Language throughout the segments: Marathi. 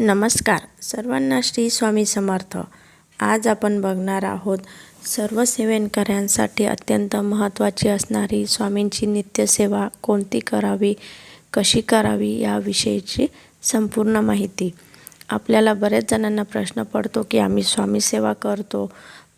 नमस्कार. सर्वांना श्री स्वामी समर्थ. आज आपण बघणार आहोत सर्व सेवेकऱ्यांसाठी अत्यंत महत्त्वाची असणारी स्वामींची नित्यसेवा कोणती करावी कशी करावी याविषयीची संपूर्ण माहिती. आपल्याला बऱ्याच जणांना प्रश्न पडतो की आम्ही स्वामी सेवा करतो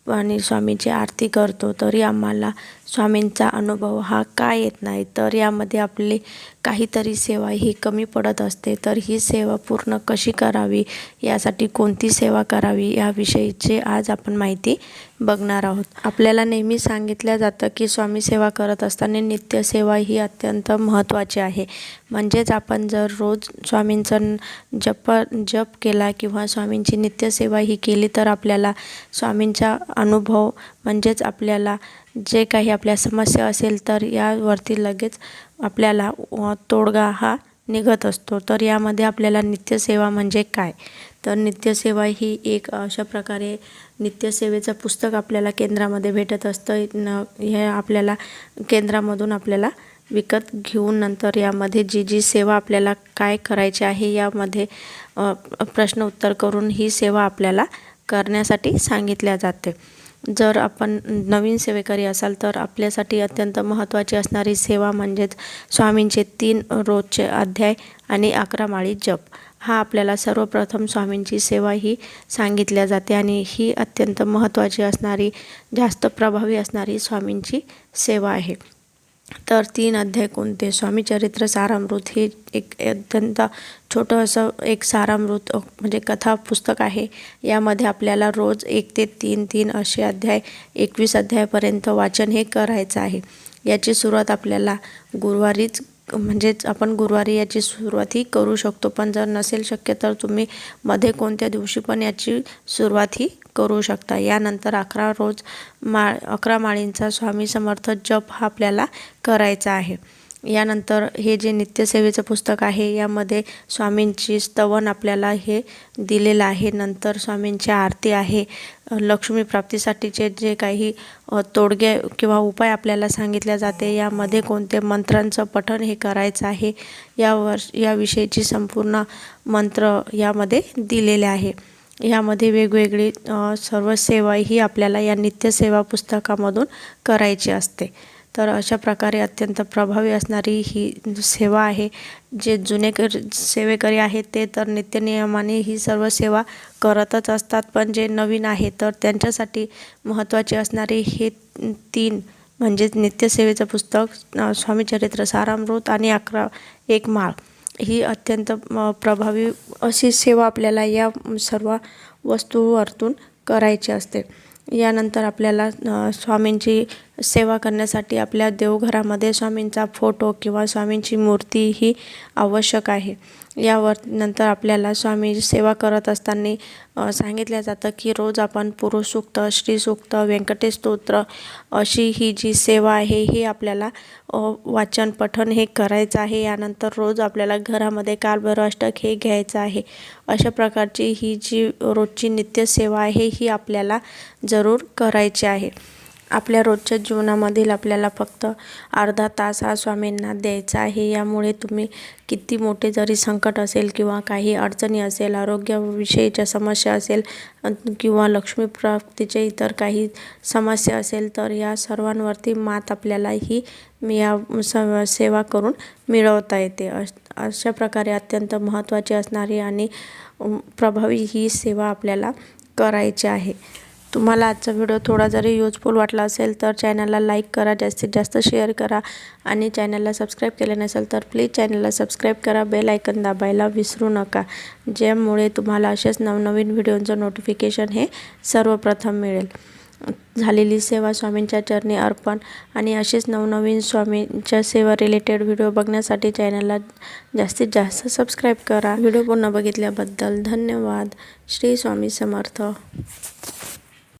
आणि स्वामीची आरती करतो तरी आम्हाला स्वामींचा अनुभव हा का येत नाही तर यामध्ये आपली काहीतरी सेवा ही कमी पडत असते. तर ही सेवा पूर्ण कशी करावी यासाठी कोणती सेवा करावी याविषयीची आज आपण माहिती बघणार आहोत. आपल्याला नेहमी सांगितलं जातं की स्वामी सेवा करत असताना नित्यसेवा ही अत्यंत महत्त्वाची आहे. म्हणजेच आपण जर रोज स्वामींचं जप जप केला किंवा स्वामींची नित्यसेवा ही केली तर आपल्याला स्वामींचा अनुभव म्हणजेच आपल्याला जे काही आपल्या समस्या असेल तर यावरती लगेच आपल्याला तोडगा हा निघत असतो. तर यामध्ये आपल्याला नित्यसेवा म्हणजे काय? तर नित्यसेवा ही एक अशा प्रकारे नित्यसेवेचं पुस्तक आपल्याला केंद्रामध्ये भेटत असतं. न हे आपल्याला केंद्रामधून आपल्याला विकत घेऊन नंतर यामध्ये जी जी सेवा आपल्याला काय करायची आहे यामध्ये प्रश्न उत्तर करून ही सेवा आपल्याला करण्यासाठी सांगितल्या जाते. जर आपण नवीन सेवेकरी असाल तर आपल्यासाठी अत्यंत महत्त्वाची असणारी सेवा म्हणजेच स्वामींचे तीन रोजचे अध्याय आणि अकरा माळी जप. हा आपल्याला सर्वप्रथम स्वामींची सेवा ही सांगितल्या जाते आणि ही अत्यंत महत्त्वाची असणारी जास्त प्रभावी असणारी स्वामींची सेवा आहे. तर तीन अध्याय कोणते? स्वामी चरित्र सारामृत हे एक अत्यंत छोटं असं एक सारामृत म्हणजे कथा पुस्तक आहे. यामध्ये आपल्याला रोज एक ते तीन तीन असे अध्याय एकवीस अध्यायापर्यंत वाचन हे करायचं आहे. याची सुरुवात आपल्याला गुरुवारीच म्हणजेच आपण गुरुवारी याची सुरुवातही करू शकतो. पण जर नसेल शक्य तर तुम्ही मध्ये कोणत्या दिवशी पण याची सुरुवात ही करू शकता. यानंतर अकरा रोज मा अकरा माळींचा स्वामी समर्थ जप हा आपल्याला करायचा आहे. यानंतर हे जे नित्यसेवेचं पुस्तक आहे यामध्ये स्वामींची स्तवन आपल्याला हे दिलेलं आहे. नंतर स्वामींची आरती आहे. लक्ष्मी प्राप्तीसाठीचे जे काही तोडगे किंवा उपाय आपल्याला सांगितले जाते यामध्ये कोणते मंत्रांचं पठण हे करायचं आहे यावर याविषयीची संपूर्ण मंत्र यामध्ये दिलेले आहे. यामध्ये वेगवेगळी सर्व सेवा ही आपल्याला या नित्यसेवा पुस्तकामधून करायची असते. तर अशा प्रकारे अत्यंत प्रभावी असणारी ही सेवा आहे. जे जुने कर सेवेकरी आहेत ते तर नित्यनियमाने ही सर्व सेवा करतच असतात. पण जे नवीन आहे तर त्यांच्यासाठी महत्त्वाचे असणारे हे तीन म्हणजेच नित्यसेवेचं पुस्तक स्वामीचरित्र सारामृत आणि अकरा एक माळ. ही अत्यंत प्रभावी अशी सेवा आपल्याला या सर्व वस्तूवरतून करायची असते. यानंतर आपल्याला स्वामींची सेवा करण्यासाठी आपल्या देवघरामध्ये स्वामींचा फोटो किंवा स्वामींची मूर्ती ही आवश्यक आहे. यावर नंतर आपल्याला स्वामी सेवा करत असताना सांगितलं जातं की रोज आपण पुरुष सूक्त श्री व्यंकटेश स्तोत्र अशी ही जी सेवा आहे ही आपल्याला वाचन पठण हे करायचं आहे. यानंतर रोज आपल्याला घरामध्ये कालभैरव अष्टक हे घ्यायचं आहे. अशा प्रकारची ही जी रोजची नित्यसेवा आहे ही आपल्याला जरूर करायची आहे. आपल्या रोजच्या जीवनामधील आपल्याला फक्त अर्धा तास हा स्वामींना द्यायचा आहे. यामुळे तुम्ही किती मोठे जरी संकट असेल किंवा काही अडचणी असेल आरोग्याविषयीच्या समस्या असेल किंवा लक्ष्मीप्राप्तीचे इतर काही समस्या असेल तर या सर्वांवरती मात आपल्याला ही या सेवा करून मिळवता येते. अशा प्रकारे अत्यंत महत्त्वाची असणारी आणि प्रभावी ही सेवा आपल्याला करायची आहे. तुम्हाला आजचा व्हिडिओ थोडा जरी यूजफुल वाटला असेल तर चॅनलला लाईक करा जास्तीत जास्त शेअर करा आणि चॅनलला सबस्क्राईब केले नसेल तर प्लीज चॅनलला सबस्क्राईब करा. बेल आयकन दाबायला विसरू नका. ज्यामुळे तुम्हाला असेच नवनवीन व्हिडिओचं नोटिफिकेशन हे सर्वप्रथम मिळेल. झालेली सेवा स्वामींच्या चरणी अर्पण आणि असेच नवनवीन स्वामींच्या सेवा रिलेटेड व्हिडिओ बघण्यासाठी चॅनलला जास्तीत जास्त सबस्क्राईब करा. व्हिडिओ पूर्ण बघितल्याबद्दल धन्यवाद. श्री स्वामी समर्थ.